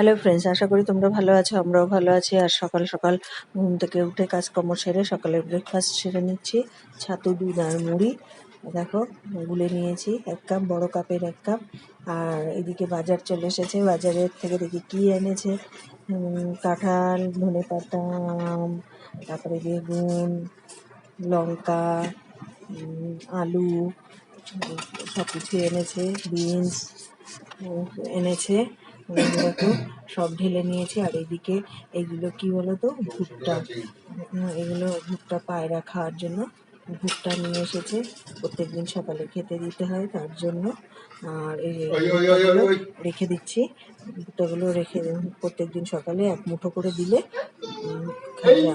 Hello friends আশা করি তোমরা ভালো আছো, আমরাও ভালো আছি। আর সকাল সকাল ঘুম থেকে উঠে কাজকর্ম সেরে সকালে ব্রেকফাস্ট সেরে নিচ্ছি। ছাতু, দুধ আর মুড়ি। দেখো, গুলে নিয়েছি এক কাপ, বড় কাপের এক কাপ। আর এদিকে বাজার চলে এসেছে। বাজারের থেকে দেখি কি এনেছে। কাঁঠাল, ধনে পাতা, তারপরে বেগুন, লঙ্কা আলু সব কিছু এনেছে, বিনস এনেছে। দেখো সব ঢেলে নিয়েছে আর এদিকে এগুলো কি বলো তো ভুট্টা এগুলো ভুট্টা পায়রা খাওয়ার জন্য ভুট্টা নিয়ে এসেছে। প্রত্যেকদিন সকালে খেতে দিতে হয় তার জন্য। আর এই ভুট্টাগুলো রেখে দিচ্ছি। ভুট্টাগুলো রেখে প্রত্যেকদিন সকালে এক মুঠো করে দিলে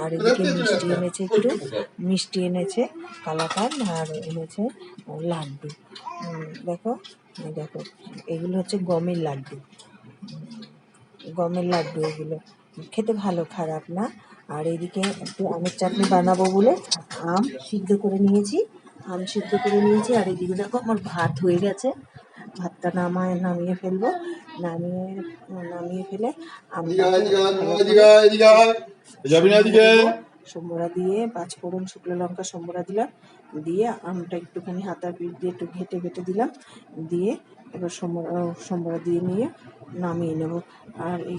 আর এদিকে মিষ্টি এনেছে একটু। মিষ্টি এনেছে কালাকান আর এনেছে লাড্ডু। দেখো দেখো এগুলো হচ্ছে গমের লাড্ডু। গমের লাড্ডু এগুলো। খেতে ভালো খারাপ না। আর এদিকে একটু আমের চাটনি বানাবো বলে আম সিদ্ধ করে নিয়েছি। আম সিদ্ধ করে নিয়েছি আর এদিকে দেখো আমার ভাত হয়ে গেছে। ভাতটা নামায় নামিয়ে ফেলব। নামিয়ে নামিয়ে ফেলে এদিকে? সম্বরা দিয়ে পাঁচ ফোড়ন শুকনো লঙ্কা সম্বরা দিলাম দিয়ে আমটা একটুখানি হাতার পিঠ দিয়ে একটু ঘেটে ঘেটে দিলাম দিয়ে এবার সম্বরা সম্বরা দিয়ে নিয়ে নামিয়ে নেব। আর এই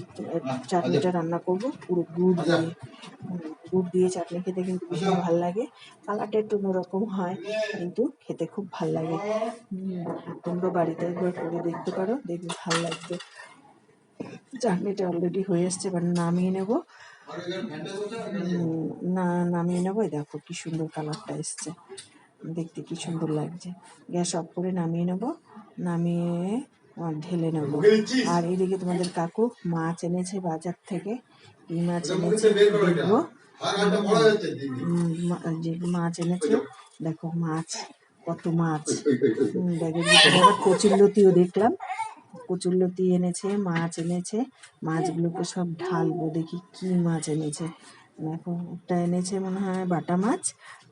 চাটনিটা রান্না করব পুরো গুড় দিয়ে। উম, গুড় দিয়ে চাটনি খেতে কিন্তু ভীষণ ভালো লাগে। কালারটা একটু অন্যরকম হয় কিন্তু খেতে খুব ভালো লাগে। তোমরা বাড়িতে একবার করে দেখতে পারো দেখবে ভালো লাগবে। চাটনিটা অলরেডি হয়ে এসছে এবার নামিয়ে নেব। না নামিয়ে নেব। এই দেখো কি সুন্দর কালারটা এসছে। দেখতে কি সুন্দর লাগছে। গ্যাস অফ করে নামিয়ে নেব নামিয়ে ঢেলে নেব। আর এদিকে তোমাদের কাকু মাছ এনেছে বাজার থেকে। কি মাছ এনেছে দেখব। যে মাছ এনেছে দেখো মাছ কত মাছ। ব্যাগের ভিতরে দেখলাম। কচুরলতি এনেছে, মাছ এনেছে, মাছগুলোকে সব ঢালবো, দেখি কি মাছ এনেছে। দেখো, একটা এনেছে মনে হয় বাটা মাছ,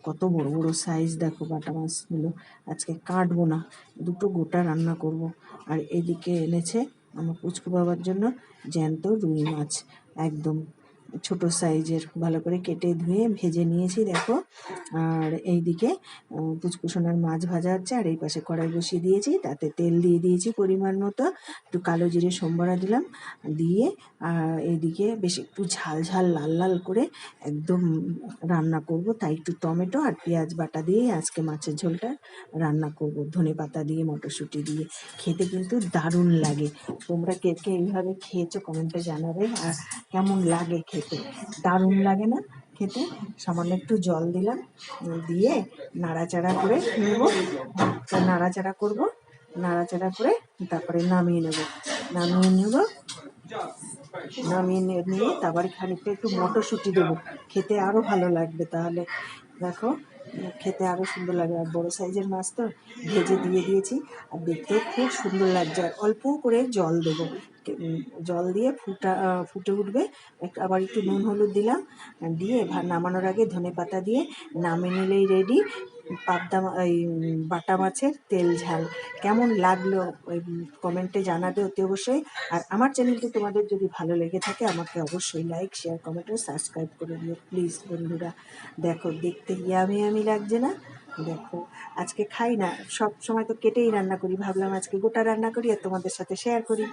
কত বড় বড় সাইজ দেখো বাটা মাছগুলো। আজকে কাটবো না, দুটো গোটা রান্না করব। আর এদিকে এনেছে আমার পুচকু বাবার জন্য জ্যান্ত রুই মাছ, একদম ছোট সাইজের ভালো করে কেটে ধুয়ে ভেজে নিয়েছি, দেখো। আর এইদিকে পুচকুসোনার মাছ ভাজা হচ্ছে, আর এই পাশে কড়াই বসিয়ে দিয়েছি। তাতে তেল দিয়ে দিয়েছি পরিমাণ মতো। একটু কালো জিরে সম্বরা দিলাম দিয়ে, আর এইদিকে বেশ একটু ঝাল ঝাল, লাল লাল করে একদম রান্না করব। তাই একটু টমেটো আর পেঁয়াজ বাটা দিয়ে আজকে মাছের ঝোলটা রান্না করব। ধনে পাতা দিয়ে, মটরশুঁটি দিয়ে। খেতে কিন্তু দারুণ লাগে। তোমরা কে কে এইভাবে খেয়েছো কমেন্টে জানাবে। আর কেমন লাগে খেতে? দারুণ লাগে না খেতে? সামান্য একটু জল দিলাম, দিয়ে নাড়াচাড়া করে নেব। নাড়াচাড়া করব, নাড়াচাড়া করে তারপরে নামিয়ে নেব। নামিয়ে নেব, নামিয়ে নিয়ে তারপরে খানিকটা একটু মটরশুঁটি দেবো। খেতে আরও ভালো লাগবে তাহলে। দেখো, খেতে আরও সুন্দর লাগবে। আর বড়ো সাইজের মাছ তো ভেজে দিয়ে দিয়েছি। আর দেখতেও খুব সুন্দর লাগছে। আর অল্প করে জল দেবো। জল দিয়ে ফুটা ফুটে উঠবে। আবার একটু নুন হলুদ দিলাম, দিয়ে নামানোর আগে ধনে পাতা দিয়ে নামিয়ে নিলেই রেডি পাবদা এই বাটা মাছের তেল ঝাল। কেমন লাগল, ওই কমেন্টে জানাবে অতি অবশ্যই। আর আমার চ্যানেলটি তোমাদের যদি ভালো লেগে থাকে, আমাকে অবশ্যই লাইক শেয়ার কমেন্ট ও সাবস্ক্রাইব করে দিও। প্লিজ বন্ধুরা, দেখো, দেখতে ইয়ামি ইয়ামি লাগছে না? দেখো, আজকে খাই না, সব সময় তো কেটেই রান্না করি। ভাবলাম আজকে গোটা রান্না করি আর তোমাদের সাথে শেয়ার করি।